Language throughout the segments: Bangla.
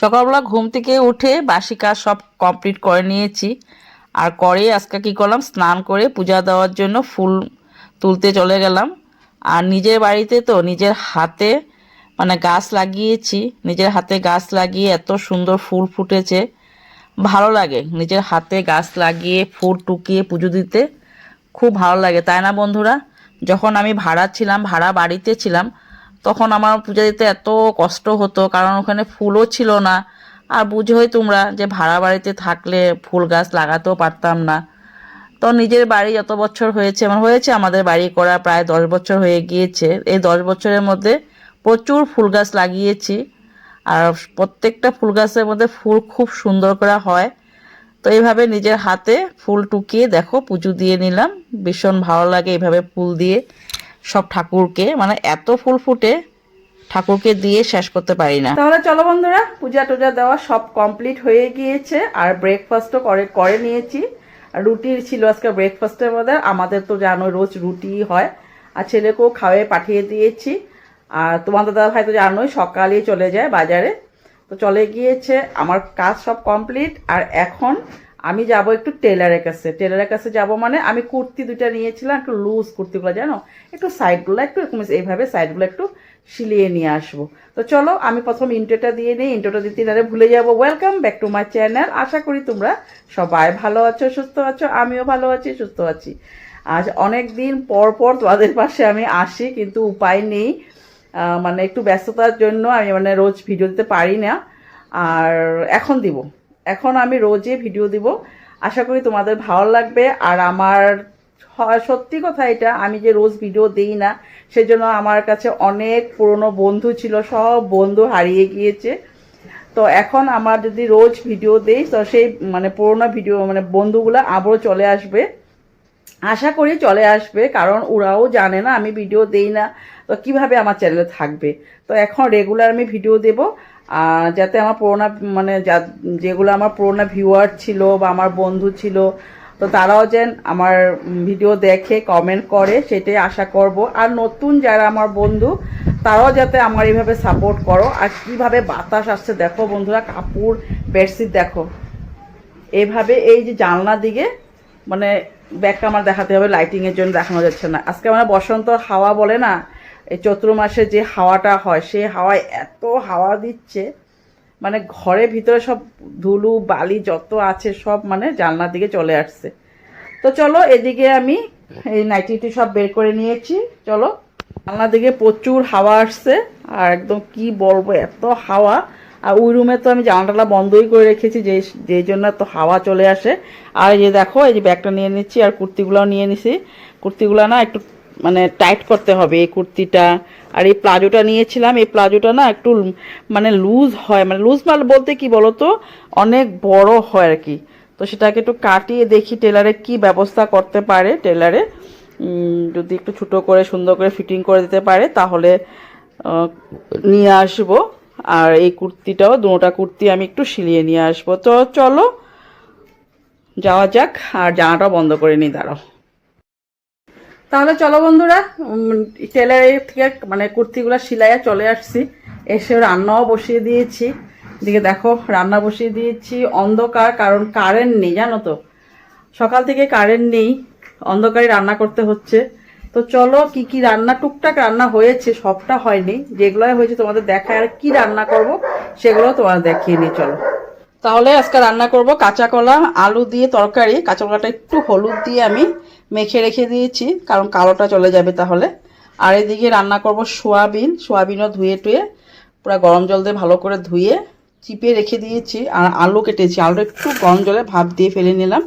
সকালবেলা ঘুম থেকে উঠে বাসি কাজ সব কমপ্লিট করে নিয়েছি। আর করে আজকে কী করলাম? স্নান করে পূজা দেওয়ার জন্য ফুল তুলতে চলে গেলাম। আর নিজের বাড়িতে তো নিজের হাতে মানে গাছ লাগিয়েছি। নিজের হাতে গাছ লাগিয়ে এত সুন্দর ফুল ফুটেছে। ভালো লাগে নিজের হাতে গাছ লাগিয়ে ফুল টুকিয়ে পুজো দিতে। খুব ভালো লাগে, তাই না বন্ধুরা? যখন আমি ভাড়া ছিলাম, ভাড়া বাড়িতে ছিলাম তখন আমার পূজা দিতে এত কষ্ট হতো, কারণ ওখানে ফুলও ছিল না। আর বুঝোই তোমরা যে ভাড়া বাড়িতে থাকলে ফুল গাছ লাগাতেও পারতাম না। তো নিজের বাড়ি যত বছর হয়েছে, আমার হয়েছে আমাদের বাড়ি করা প্রায় দশ বছর হয়ে গিয়েছে। এই দশ বছরের মধ্যে প্রচুর ফুল গাছ লাগিয়েছি। আর প্রত্যেকটা ফুল গাছের মধ্যে ফুল খুব সুন্দর করে হয়। তো এইভাবে নিজের হাতে ফুল টুকিয়ে দেখো, পুজো দিয়ে নিলাম। ভীষণ ভালো লাগে এইভাবে ফুল দিয়ে। সব ঠাকুরকে মানে এত ফুল ফুটে ঠাকুরকে দিয়ে শেষ করতে পারি না। তাহলে চলো বন্ধুরা, পূজা টুজা দেওয়া সব কমপ্লিট হয়ে গিয়েছে, আর ব্রেকফাস্টও করে করে নিয়েছি। রুটি ছিল আজকে ব্রেকফাস্টের মধ্যে, আমাদের তো জানো রোজ রুটি হয়। আর ছেলেকেও খাওয়াই পাঠিয়ে দিয়েছি। আর তোমার দাদা ভাই তো জানোই, সকালেই চলে যায় বাজারে। তো চলে গিয়েছে, আমার কাজ সব কমপ্লিট আর এখন আমি যাব একটু টেলারের কাছে। টেলারের কাছে যাব মানে আমি কুর্তি দুটা নিয়েছিলাম, একটু লুজ কুর্তিগুলো, জানো? একটু সাইডগুলো একটু এরকম এইভাবে সাইডগুলো একটু সিলিয়ে নিয়ে আসব। তো চলো, আমি প্রথম ইন্টোটা দিয়ে নিই ইন্টোটা দিতে নারে ভুলে যাব। Welcome back to my channel আশা করি তোমরা সবাই ভালো আছো, সুস্থ আছো, আমিও ভালো আছি, সুস্থ আছি। আজ অনেক দিন পর পর তোমাদের পাশে আমি আসি, কিন্তু উপায় নেই। মানে একটু ব্যস্ততার জন্য আমি মানে রোজ ভিডিও দিতে পারি না। আর এখন দিব। এখন আমি রোজই ভিডিও দিব। আশা করি তোমাদের ভালো লাগবে। আর আমার সত্যি কথা এটা, আমি যে রোজ ভিডিও দিই না, সেজন্য আমার কাছে অনেক পুরনো বন্ধু ছিল, সব বন্ধু হারিয়ে গিয়েছে। তো এখন আমার যদি রোজ ভিডিও দেই, তো সেই মানে পুরোনো ভিডিও মানে বন্ধুগুলো আবারও চলে আসবে। আশা করি চলে আসবে, কারণ ওরাও জানে না, আমি ভিডিও দেই না। তো কীভাবে আমার চ্যানেলে থাকবে? তো এখন রেগুলার আমি ভিডিও দেব। যাতে আমার পুরোনো মানে যা- যেগুলো আমার পুরোনো ভিউয়ার ছিল বা আমার বন্ধু ছিল, তো তারাও যেন আমার ভিডিও দেখে কমেন্ট করে, সেটাই আশা করব। আর নতুন যারা আমার বন্ধু, তারাও যাতে আমার এইভাবে সাপোর্ট করো। আর কীভাবে বাতাস আসছে, দেখো বন্ধুরা, কাপড় বেডশিট দেখো। এইভাবে এই যে জানলা দিকে মানে ব্যাগটা আমার দেখাতে হবে লাইটিংয়ের জন্য দেখানো যাচ্ছে না। আজকে মানে বসন্ত হাওয়া বলে না এই চৈত্র মাসে যে হাওয়াটা হয় সেই হাওয়ায় এত হাওয়া দিচ্ছে মানে ঘরের ভিতরে সব ধুলু, বালি যত আছে সব মানে জানলার দিকে চলে আসছে। তো চলো এদিকে আমি এই নাইটিটি সব বের করে নিয়েছি, চলো। জানলার দিকে প্রচুর হাওয়া আসছে, আর একদম কি বলব, এত হাওয়া। আর ওই রুমে তো আমি জানালাটা বন্ধই করে রেখেছি, যে যেই জন্য তো হাওয়া চলে আসে। আর এই যে দেখো, এই যে ব্যাগটা নিয়ে নিচ্ছি, আর কুর্তিগুলোও নিয়ে নিছি। কুর্তিগুলো না একটু মানে টাইট করতে হবে এই কুর্তিটা। আর এই প্লাজোটা নিয়েছিলাম, এই প্লাজোটা না একটু মানে লুজ হয় মানে লুজ মাল বলতে কি বলো তো অনেক বড় হয় আর কি। তো সেটাকে একটু কাটিয়ে দেখি টেলারে কি ব্যবস্থা করতে পারে টেলারে। যদি একটু ছোটো করে, সুন্দর করে ফিটিং করে দিতে পারে, তাহলে নিয়ে আসব। আর এই কুর্তিটাও, দুটা কুর্তি আমি একটু সিলিয়ে নিয়ে আসব। তো চলো, যাওয়া যাক, আর জানাটাও বন্ধ করে নিই, দাঁড়াও। তাহলে চলো বন্ধুরা টেলারের থেকে মানে কুর্তিগুলো সিলাইয়া চলে আসছি। এসে রান্নাও বসিয়ে দিয়েছি। এদিকে দেখো, রান্না বসিয়ে দিয়েছি। অন্ধকার, কারণ কারেন্ট নেই, জানো তো। সকাল থেকে কারেন্ট নেই অন্ধকারে রান্না করতে হচ্ছে। তো চলো, কি কি রান্না, টুকটাক রান্না হয়েছে, সবটা হয়নি। যেগুলো হয়েছে তোমাদের দেখায় আর কি রান্না করব সেগুলো তোমাদের দেখিয়ে নিই, চলো। তাহলে আজকে রান্না করব কাঁচা কলা, আলু দিয়ে তরকারি। কাঁচা কলাটা একটু হলুদ দিয়ে আমি মেখে রেখে দিয়েছি, কারণ কালোটা চলে যাবে তাহলে। আর এদিকে রান্না করব সোয়াবিন। সোয়াবিনও ধুয়ে টুয়ে পুরো গরম জল দিয়ে ভালো করে ধুয়ে চিপে রেখে দিয়েছি। আর আলু কেটেছি। আলুটা একটু গরম জলে ভাপ দিয়ে ফেলে নিলাম।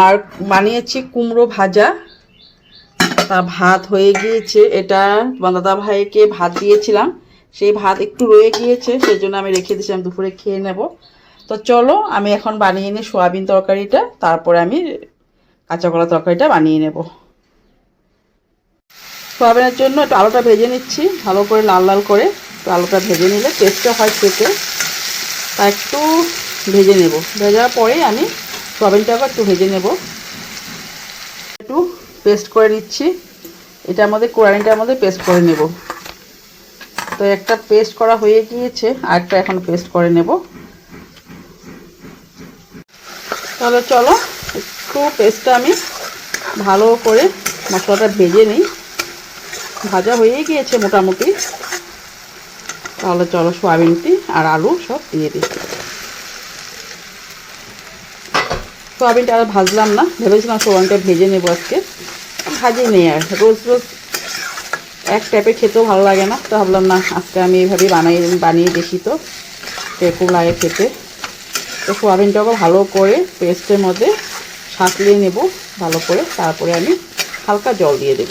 আর বানিয়েছি কুমড়ো ভাজা। তা ভাত হয়ে গিয়েছে। এটা দাদা ভাইকে ভাত দিয়েছিলাম। সেই ভাত একটু রয়ে গিয়েছে, সেই জন্য আমি রেখে দিয়েছিলাম, দুপুরে খেয়ে নেব। তো চলো, আমি এখন বানিয়ে নিই সোয়াবিন তরকারিটা, তারপরে আমি কাঁচা কলা তরকারিটা বানিয়ে নেব। সোয়াবিনের জন্য একটু আলুটা ভেজে নিচ্ছি, ভালো করে লাল লাল করে একটু আলুটা ভেজে নিলে টেস্টও হয় খেতে। তা একটু ভেজে নেব। ভেজার পরে আমি সোয়াবিনটাকে একটু ভেজে নেব। একটু পেস্ট করে নিচ্ছি। এটা আমাদের কোরআনিটার মধ্যে পেস্ট করে নেব। তো একটা পেস্ট করা হয়ে গিয়েছে, আরেকটা এখন পেস্ট করে নেব। তাহলে চলো, একটু পেস্টটা আমি ভালো করে মশলাটা ভেজে নিই। ভাজা হয়ে গিয়েছে মোটামুটি। তাহলে চলো সোয়াবিনটি আর আলু সব দিয়ে দিই। সোয়াবিনটা আর ভাজলাম না, ভেবেছিলাম সোয়াবিনটা ভেজে নেব আজকে। ভাজি নেই আর, রোজ রোজ এক টাইপে খেতেও ভালো লাগে না। তো ভাবলাম না, আজকে আমি এইভাবেই বানাই, বানিয়ে দেখি তো খুব লাগে খেতে। তো সোয়াবিনটাকে ভালো করে পেস্টের মধ্যে সাঁতলিয়ে নেব, ভালো করে। তারপরে আমি হালকা জল দিয়ে দেব।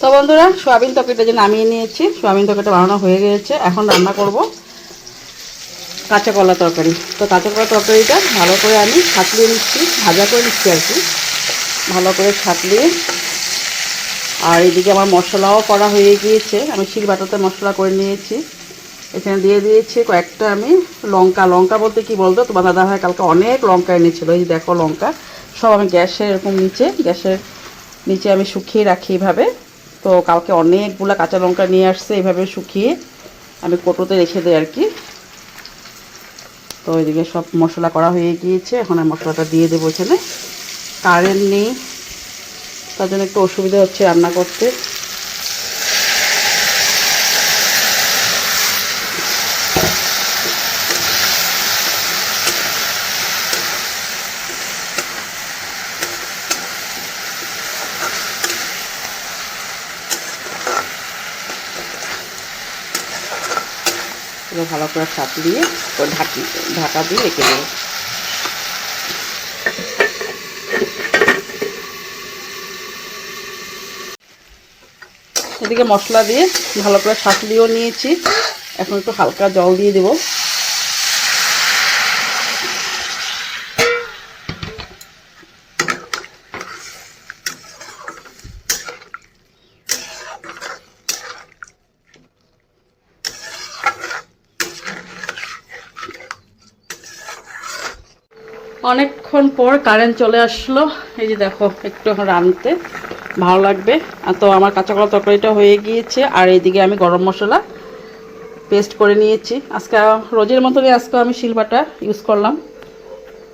তো বন্ধুরা, সোয়াবিন তরকারিটা যে নামিয়ে নিয়েছি, সোয়াবিন তরকারিটা বানানো হয়ে গিয়েছে। এখন রান্না করব কাঁচা কলা তরকারি। তো কাঁচা কলা তরকারিটা ভালো করে আমি ছাতলিয়ে নিচ্ছি, ভাজা করে নিচ্ছি আর কি। ভালো করে ছাতলিয়ে আর এদিকে আমার মশলাও করা হয়ে গিয়েছে। আমি শিল বাটাতে মশলা করে নিয়েছি। এখানে দিয়ে দিয়েছি কয়েকটা আমি লঙ্কা। লঙ্কা বলতে কি বলতো? তোমার দাদা ভাই কালকে অনেক লঙ্কা এনেছিল। এই দেখো লঙ্কা, সব আমি গ্যাসে এরকম নিচে, গ্যাসের নিচে আমি শুকিয়ে রাখি এভাবে। তো কালকে অনেকগুলো কাঁচা লঙ্কা নিয়ে আসছে, এভাবে শুকিয়ে আমি কোটোতে রেখে দিই আর কি। তো ওইদিকে সব মশলা করা হয়ে গিয়েছে। এখন আমি মশলাটা দিয়ে দেবো এখানে। কারেন্ট নেই। তার জন্য একটু অসুবিধা হচ্ছে রান্না করতে। ভালো করে চাপ দিয়ে ঢাকি ঢাকা দিয়ে রেখে দেবো এদিকে মশলা দিয়ে ভালো করে সাঁতলিয়েও নিয়েছি। এখন একটু হালকা জল দিয়ে দেব। অনেকক্ষণ পর কারেন্ট চলে আসলো। এই যে দেখো, একটু রানতে ভালো লাগবে। তো আমার কাঁচা কলা তরকারিটা হয়ে গিয়েছে, আর এইদিকে আমি গরম মশলা পেস্ট করে নিয়েছি। আজকে রোজের মতনই আজকে আমি শিলবাটা ইউজ করলাম।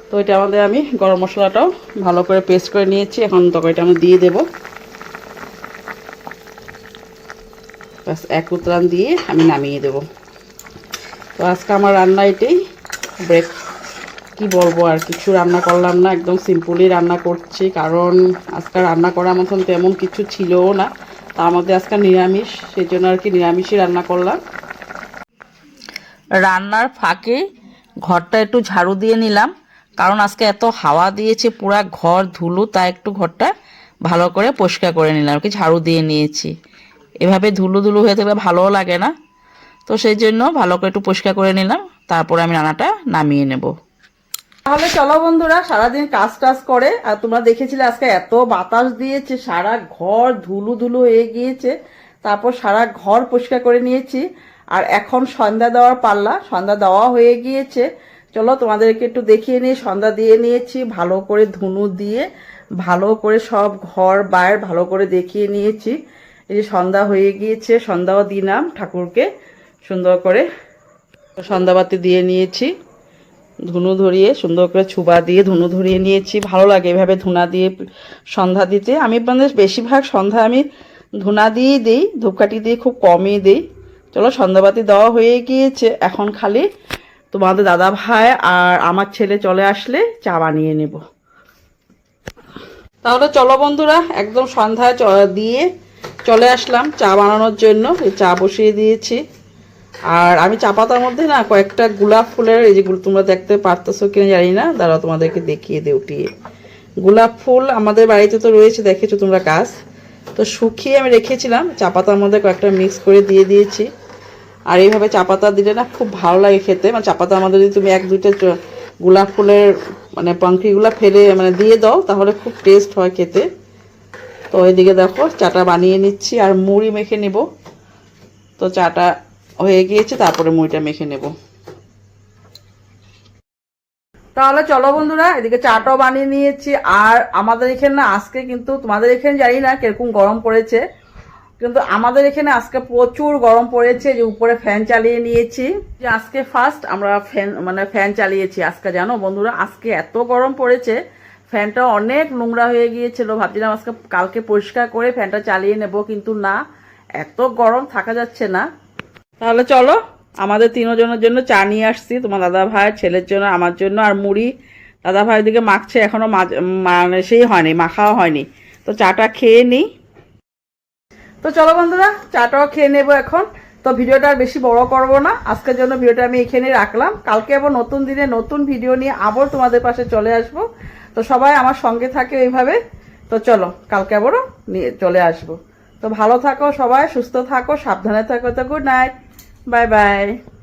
তো এটা আমাদের আমি গরম মশলাটাও ভালো করে পেস্ট করে নিয়েছি। এখন তরকারিটা আমি দিয়ে দেব। ব্যাস, এক উতরান দিয়ে আমি নামিয়ে দেব। তো আজকে আমার রান্না এটাই। ব্রেক কি বলব আর কিছু রান্না করলাম না, একদম সিম্পলি রান্না করছি। কারণ আজকে রান্না করার মতন তেমন কিছু ছিলও না। তার মধ্যে আজকে নিরামিষ, সেই জন্য আর কি নিরামিষই রান্না করলাম। রান্নার ফাঁকে ঘরটা একটু ঝাড়ু দিয়ে নিলাম। কারণ আজকে এত হাওয়া দিয়েছে, পুরা ঘর ধুলো, তাই একটু ঘরটা ভালো করে পরিষ্কার করে নিলাম। আর কি ঝাড়ু দিয়ে নিয়েছি। এভাবে ধুলো ধুলো হয়ে থাকলে ভালোও লাগে না। তো সেই জন্য ভালো করে একটু পরিষ্কার করে নিলাম। তারপরে আমি রান্নাটা নামিয়ে নেব। তাহলে চলো বন্ধুরা, সারাদিন কাজ টাজ করে। আর তোমরা দেখেছিলে আজকে এত বাতাস দিয়েছে, সারা ঘর ধুলু ধুলু হয়ে গিয়েছে। তারপর সারা ঘর পরিষ্কার করে নিয়েছি। আর এখন সন্ধ্যা দেওয়ার পাল্লা, সন্ধ্যা দেওয়া হয়ে গিয়েছে। চলো তোমাদেরকে একটু দেখিয়ে নিয়ে সন্ধ্যা দিয়ে নিয়েছি, ভালো করে ধুনু দিয়ে, ভালো করে সব ঘর বাইর ভালো করে দেখিয়ে নিয়েছি। এই যে সন্ধ্যা হয়ে গিয়েছে, সন্ধ্যাও দিলাম ঠাকুরকে, সুন্দর করে সন্ধ্যাবাতি দিয়ে নিয়েছি। ধুনু ধরিয়ে, সুন্দর করে ছুবা দিয়ে ধুনু ধরিয়ে নিয়েছি। ভালো লাগে এভাবে ধুনা দিয়ে সন্ধ্যা দিতে। আমি মানে বেশিরভাগ সন্ধ্যা আমি ধুনা দিয়েই দিই, ধূপকাঠি দিয়ে খুব কমই দিই। চলো, সন্ধ্যাবাতি দেওয়া হয়ে গিয়েছে। এখন খালি তোমাদের দাদা ভাই আর আমার ছেলে চলে আসলে চা বানিয়ে নেব। তাহলে চলো বন্ধুরা, একদম সন্ধ্যায় দিয়ে চলে আসলাম চা বানানোর জন্য। চা বসিয়ে দিয়েছি। আর আমি চা পাতার মধ্যে না কয়েকটা গোলাপ ফুলের এই যেগুলো তোমরা দেখতে পারতেছো কিনা জানি না, দাঁড়াও তোমাদেরকে দেখিয়ে দে উঠিয়ে গোলাপ ফুল আমাদের বাড়িতে তো রয়েছে, দেখেছ তোমরা গাছ। তো শুকিয়ে আমি রেখেছিলাম, চা পাতার মধ্যে কয়েকটা মিক্স করে দিয়ে দিয়েছি। আর এইভাবে চা পাতা দিলে না খুব ভালো লাগে খেতে। মানে চা পাতার মধ্যে যদি তুমি এক, দুইটা গোলাপ ফুলের মানে পাঙ্কিগুলো ফেলে মানে দিয়ে দাও, তাহলে খুব টেস্ট হয় খেতে। তো ওইদিকে দেখো, চাটা বানিয়ে নিচ্ছি আর মুড়ি মেখে নেব। তো চাটা হয়ে গিয়েছে, তারপরে মুড়িটা মেখে নেব। তাহলে চলো বন্ধুরা, এদিকে চাটাও বানিয়ে নিয়েছি। আর আমাদের এখানে না, আজকে কিন্তু তোমাদের এখানে জানি না কীরকম গরম পড়েছে, কিন্তু আমাদের এখানে আজকে প্রচুর গরম পড়েছে। যে উপরে ফ্যান চালিয়ে নিয়েছি। যে আজকে ফার্স্ট আমরা ফ্যান মানে ফ্যান চালিয়েছি আজকে, জানো বন্ধুরা? আজকে এত গরম পড়েছে, ফ্যানটা অনেক নোংরা হয়ে গিয়েছিল। ভাবছিলাম আজকে কালকে পরিষ্কার করে ফ্যানটা চালিয়ে নেব, কিন্তু না, এত গরম থাকা যাচ্ছে না। তাহলে চলো, আমাদের তিনজনের জন্য চা নিয়ে আসছি, তোমার দাদা ভাই, ছেলের জন্য, আমার জন্য, আর মুড়ি। দাদা ভাই দিকে মাখছে এখনও মানে সেই হয়নি, মাখাও হয়নি। তো চাটা খেয়ে নিই তো চলো বন্ধুরা, চাটাও খেয়ে নেব এখন। তো ভিডিওটা আর বেশি বড় করব না, আজকের জন্য ভিডিওটা আমি এখানে রাখলাম। কালকে আবার নতুন দিনে নতুন ভিডিও নিয়ে আবার তোমাদের পাশে চলে আসব। তো সবাই আমার সঙ্গে থাকে এইভাবে। তো চলো, কালকে আবারও নিয়ে চলে আসব। তো ভালো থাকো সবাই, সুস্থ থাকো, সাবধানে থাকো, তো গুড নাইট Bye-bye.